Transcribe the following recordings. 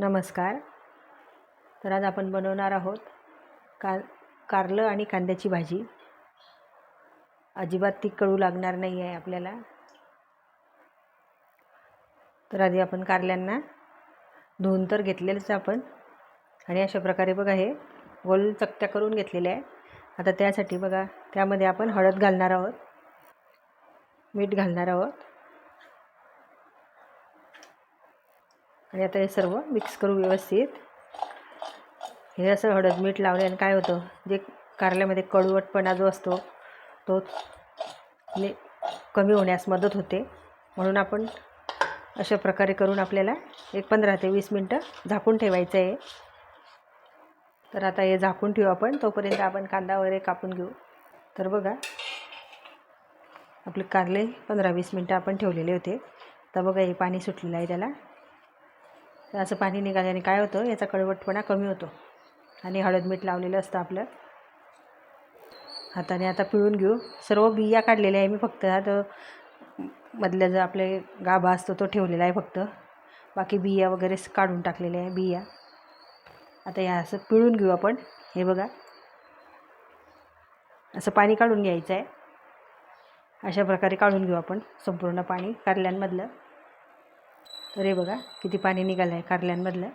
नमस्कार. तर आज आपण बनवणार आहोत का कारलं आणि कांद्याची भाजी. अजिबात ती कळू लागणार नाही आहे आपल्याला. तर आधी आपण कारल्यांना धुवून तर घेतलेलंच आपण. आणि अशा प्रकारे बघा हे गोल चकत्या करून घेतलेल्या आहे. आता त्यासाठी बघा त्यामध्ये आपण हळद घालणार आहोत. मीठ घालणार आहोत. आणि आता हे सर्व मिक्स करू व्यवस्थित. हे असं हळद मीठ लावल्याने काय होतं जे कारल्यामध्ये कडवटपणा जो असतो तो ने कमी होण्यास मदत होते. म्हणून आपण अशा प्रकारे करून आपल्याला एक पंधरा ते वीस मिनटं झाकून ठेवायचं आहे तर आता हे झाकून ठेवू आपण. तोपर्यंत आपण कांदा वगैरे कापून घेऊ. तर बघा आपले कारले पंधरा वीस मिनटं आपण ठेवलेले होते. तर बघा हे पाणी सुटलेलं आहे त्याला. तर असं पाणी निघाल्याने काय होतं? याचा कडवटपणा कमी होतो. आणि हळद मीठ लावलेलं असतं आपलं. हाताने आता पिळून घेऊ. सर्व बिया काढलेल्या आहे मी फक्त. आता मधल्या जो आपले गाभा असतो तो ठेवलेला आहे फक्त. बाकी बिया वगैरे काढून टाकलेल्या आहे बिया. आता या असं पिळून घेऊ आपण. हे बघा. असं पाणी काढून घ्यायचं आहे. अशा प्रकारे काढून घेऊ आपण संपूर्ण पाणी. कारल्यांमधलं तर हे बघा किती पाणी निघालं आहे कारल्यांमधलं.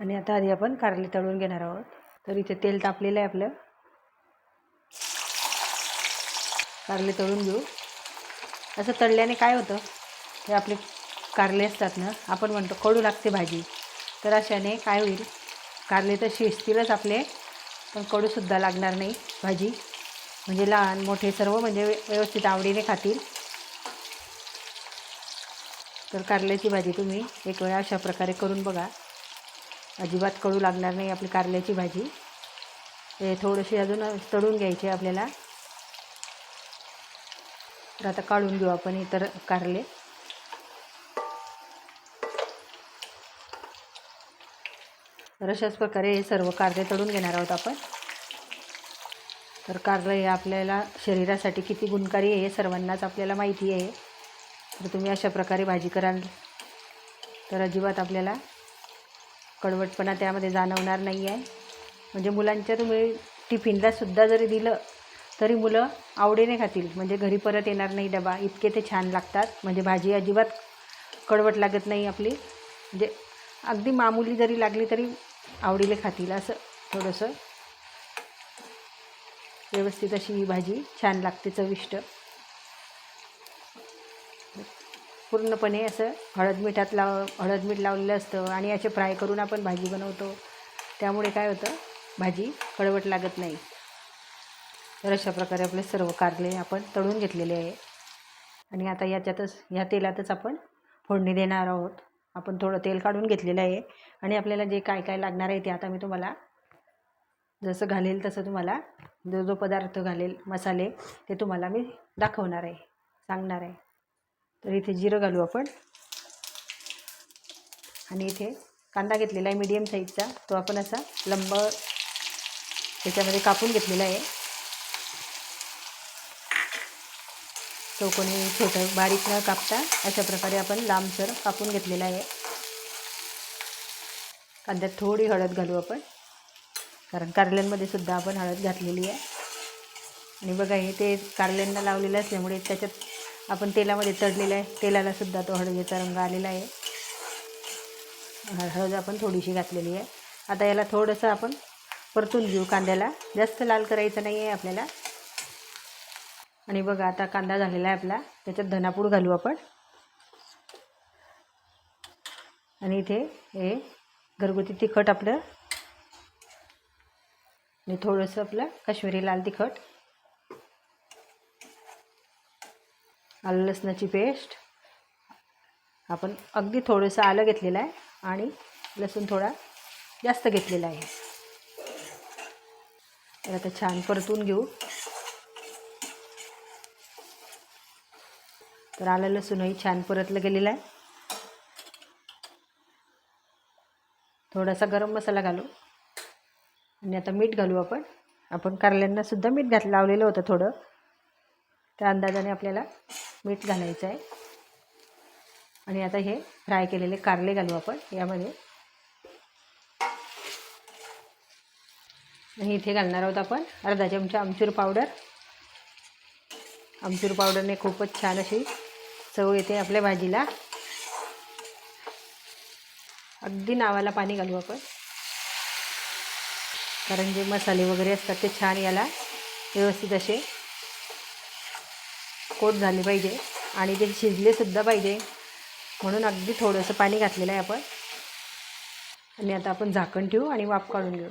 आणि आता आधी आपण कारले तळून घेणार आहोत. तर इथे तेल तापलेलं आहे आपलं. कारले तळून घेऊ. असं तळल्याने काय होतं हे आपले कारले असतात ना आपण म्हणतो कडू लागते भाजी. तर अशाने काय होईल कारले तर शिजतीलच आपले पण कडूसुद्धा लागणार नाही भाजी. म्हणजे लहान मोठे सर्व म्हणजे व्यवस्थित आवडीने खातील. तर कारल्याची भाजी तुम्ही एक वेळा अशा प्रकारे करून बघा. अजिबात कडू लागणार नाही आपली कारल्याची भाजी. हे थोडीशी अजून तळून घ्यायची आपल्याला. तर आता काढून घेऊ आपण इतर कारले. तर अशाच प्रकारे हे सर्व कारले तळून घेणार आहोत आपण. तर कारलं हे आपल्याला शरीरासाठी किती गुणकारी आहे हे सर्वांनाच आपल्याला माहिती आहे. तर तुम्ही अशा प्रकारे भाजी कराल. तर अजिबात आपल्याला कडवटपणा त्यामध्ये जाणवणार नाही आहे म्हणजे मुलांच्या तुम्ही टिफिनलासुद्धा जरी दिलं तरी मुलं आवडीने खातील. म्हणजे घरी परत येणार नाही डबा. इतके ते छान लागतात. म्हणजे भाजी अजिबात कडवट लागत नाही आपली. म्हणजे अगदी मामुली जरी लागली तरी आवडीने खातील असं थोडंसं. व्यवस्थित अशी ही भाजी छान लागते चविष्ट. पूर्णपणे असं हळद मिठात लाव हळद मीठ लावलेलं असतं आणि असे फ्राय करून आपण भाजी बनवतो. त्यामुळे काय होतं? भाजी कडवट लागत नाही. तर अशा प्रकारे आपले सर्व कारले आपण तळून घेतलेले आहे. आणि आता याच्यातच ह्या तेलातच आपण फोडणी देणार आहोत. आपण थोडं तेल काढून घेतलेलं आहे. आणि आपल्याला जे काय काय लागणार आहे ते आता मी तुम्हाला जसं घालेल तसं तुम्हाला जो जो पदार्थ घालेल मसाले ते तुम्हाला मी दाखवणार आहे सांगणार आहे. तर इथे जिरं घालू आपण. आणि इथे कांदा घेतलेला आहे मीडियम साईजचा तो आपण असा लंब त्याच्यामध्ये कापून घेतलेला आहे. चौकोनी छोटं बारीक न कापता अशा प्रकारे आपण लांबसर कापून घेतलेला आहे. कांद्यात थोडी हळद घालू आपण. कारण कारल्यांमध्ये सुद्धा आपण हळद घातलेली आहे. आणि बघा हे ते कारल्यांना लावलेलं असल्यामुळे त्याच्यात आपण तेलामध्ये तळलेलं आहे. तेलाला सुद्धा तो हळदीचा रंग आलेला आहे. हळद आपण थोडीशी घातलेली आहे. आता याला थोडंसं आपण परतून घेऊ कांद्याला. जास्त लाल करायचं नाही आहे आपल्याला. आणि बघा आता कांदा झालेला आहे आपला. त्याच्यात धनापूड घालू आपण. आणि इथे हे घरगुती तिखट आपलं. आणि थोडंसं आपलं काश्मीरी लाल तिखट. आलं लसणाची पेस्ट. आपण अगदी थोडंसं आलं घेतलेलं आहे आणि लसूण थोडा जास्त घेतलेला आहे. तर आता छान परतून घेऊ. तर आलं लसूणही छान परतलं गेलेलं आहे. थोडासा गरम मसाला घालू. आणि आता मीठ घालू आपण. आपण कारल्यांनासुद्धा मीठ घात लावलेलं होतं थोडं. त्या अंदाजाने आपल्याला मीठ घालायचं आहे. आणि आता हे फ्राय केलेले कारले घालू आपण यामध्ये. आणि इथे घालणार आहोत आपण अर्धा चमचा आमचूर पावडर. आमचूर पावडरने खूपच छान अशी चव येते आपल्या भाजीला. अगदी नावाला पाणी घालू आपण. कारण जे मसाले वगैरे असतात ते छान याला व्यवस्थित असे कोट झाले पाहिजे आणि ते शिजलेसुद्धा पाहिजे. म्हणून अगदी थोडंसं पाणी घातलेलं आहे आपण. आणि आता आपण झाकण ठेवू आणि वाफ काढून घेऊ.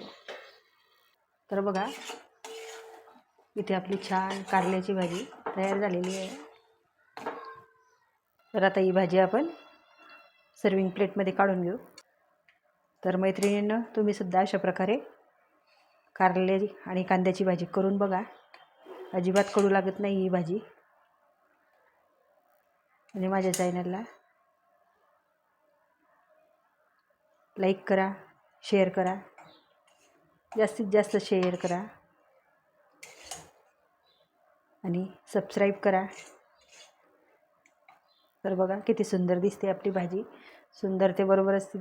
तर बघा इथे आपली छान कारल्याची भाजी तयार झालेली आहे. तर आता ही भाजी आपण सर्विंग प्लेटमध्ये काढून घेऊ. तर मैत्रिणींना तुम्हीसुद्धा अशा प्रकारे कारले आणि कांद्याची भाजी करून बघा. अजिबात कडू लागत नाही ही भाजी. आणि माझ्या चॅनलला लाईक करा शेअर करा. जास्तीत जास्त शेअर करा. आणि सबस्क्राईब करा. तर बघा किती सुंदर दिसते आपली भाजी. सुंदरतेबरोबरच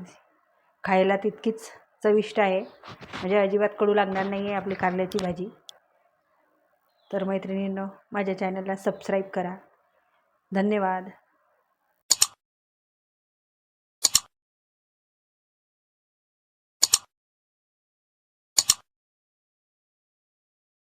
खायला तितकीच चविष्ट आहे. म्हणजे अजिबात कडू लागणार नाही आहे आपली कारल्याची भाजी. तर मैत्रिणींनो माझ्या चॅनलला सबस्क्राईब करा. धन्यवाद.